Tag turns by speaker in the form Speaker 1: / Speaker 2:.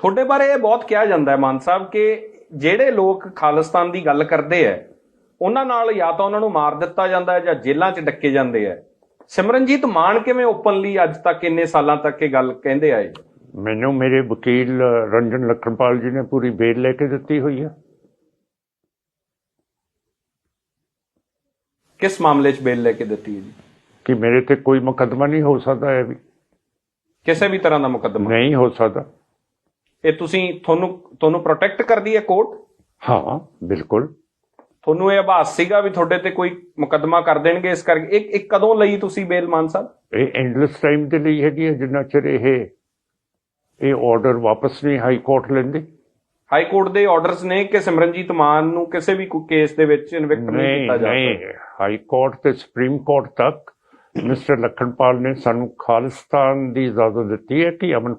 Speaker 1: ਤੁਹਾਡੇ ਬਾਰੇ ਇਹ ਬਹੁਤ ਕਿਹਾ ਜਾਂਦਾ ਹੈ ਮਾਨ ਸਾਹਿਬ ਕਿ ਜਿਹੜੇ ਲੋਕ ਖਾਲਿਸਤਾਨ ਦੀ ਗੱਲ ਕਰਦੇ ਐ ਉਹਨਾਂ ਨਾਲ ਜਾਂ ਤਾਂ ਉਹਨਾਂ ਨੂੰ ਮਾਰ ਦਿੱਤਾ ਜਾਂਦਾ ਹੈ ਜਾਂ ਜੇਲ੍ਹਾਂ 'ਚ ਡੱਕੇ ਜਾਂਦੇ ਐ। ਸਿਮਰਨਜੀਤ ਮਾਨ ਕਿਵੇਂ ਓਪਨਲੀ ਅੱਜ ਤੱਕ ਇੰਨੇ ਸਾਲਾਂ ਤੱਕ ਇਹ ਗੱਲ ਕਹਿੰਦੇ ਆਏ?
Speaker 2: ਮੈਨੂੰ ਮੇਰੇ ਵਕੀਲ ਰੰਜਨ ਲਖਨਪਾਲ ਜੀ ਨੇ ਪੂਰੀ ਬੇਲ ਲੈ ਕੇ ਦਿੱਤੀ ਹੋਈ ਹੈ।
Speaker 1: ਕਿਸ ਮਾਮਲੇ 'ਚ ਬੇਲ ਲੈ ਕੇ ਦਿੱਤੀ ਹੈ ਜੀ?
Speaker 2: ਕਿ ਮੇਰੇ ਤੇ ਕੋਈ ਮੁਕੱਦਮਾ ਨਹੀਂ ਹੋ ਸਕਦਾ ਹੈ ਵੀ।
Speaker 1: ਕਿਸੇ ਵੀ ਤਰ੍ਹਾਂ ਦਾ ਮੁਕੱਦਮਾ?
Speaker 2: ਨਹੀਂ ਹੋ ਸਕਦਾ।
Speaker 1: ਇਹ ਤੁਸੀਂ ਤੁਹਾਨੂੰ ਤੁਹਾਨੂੰ ਪ੍ਰੋਟੈਕਟ ਕਰਦੀ ਹੈ ਕੋਰਟ
Speaker 2: ਹਾਂ ਬਿਲਕੁਲ।
Speaker 1: ਤੁਹਾਨੂੰ ਇਹ ਆਭਾਸ ਸੀਗਾ ਵੀ ਤੁਹਾਡੇ ਤੇ ਕੋਈ ਮੁਕੱਦਮਾ ਕਰ ਦੇਣਗੇ ਇਸ ਕਰਕੇ? ਇੱਕ ਇੱਕ ਕਦੋਂ ਲਈ ਤੁਸੀਂ ਬੇਲ ਮਾਨ ਸਾਹਿਬ?
Speaker 2: ਇਹ ਐਂਡਲੈਸ ਟਾਈਮ ਦੇ ਲਈ ਹੈਗੀ ਹੈ ਜਿੰਨਾ ਚਿਰ ਇਹ ਇਹ ਆਰਡਰ ਵਾਪਸ ਨਹੀਂ ਹਾਈ ਕੋਰਟ ਲੈਂਦੀ।
Speaker 1: ਹਾਈ ਕੋਰਟ ਦੇ ਆਰਡਰਸ ਨੇ ਕਿ ਸਿਮਰਨਜੀਤ ਮਾਨ ਨੂੰ ਕਿਸੇ ਵੀ ਕੇਸ ਦੇ ਵਿੱਚ ਇਨਵਿਕਟ
Speaker 2: ਨਹੀਂ
Speaker 1: ਕੀਤਾ ਜਾ
Speaker 2: ਨਹੀਂ।
Speaker 1: ਸਕਦਾ?
Speaker 2: ਹਾਈ ਕੋਰਟ ਤੇ ਸੁਪਰੀਮ ਕੋਰਟ ਤੱਕ ਮਿਸਟਰ ਲਖਨਪਾਲ ਨੇ ਸਾਨੂੰ ਖਾਲਿਸਤਾਨ ਦੀ ਇਜਾਜ਼ਤ ਦਿੱਤੀ ਹੈ ਕਿ ਅਮਨ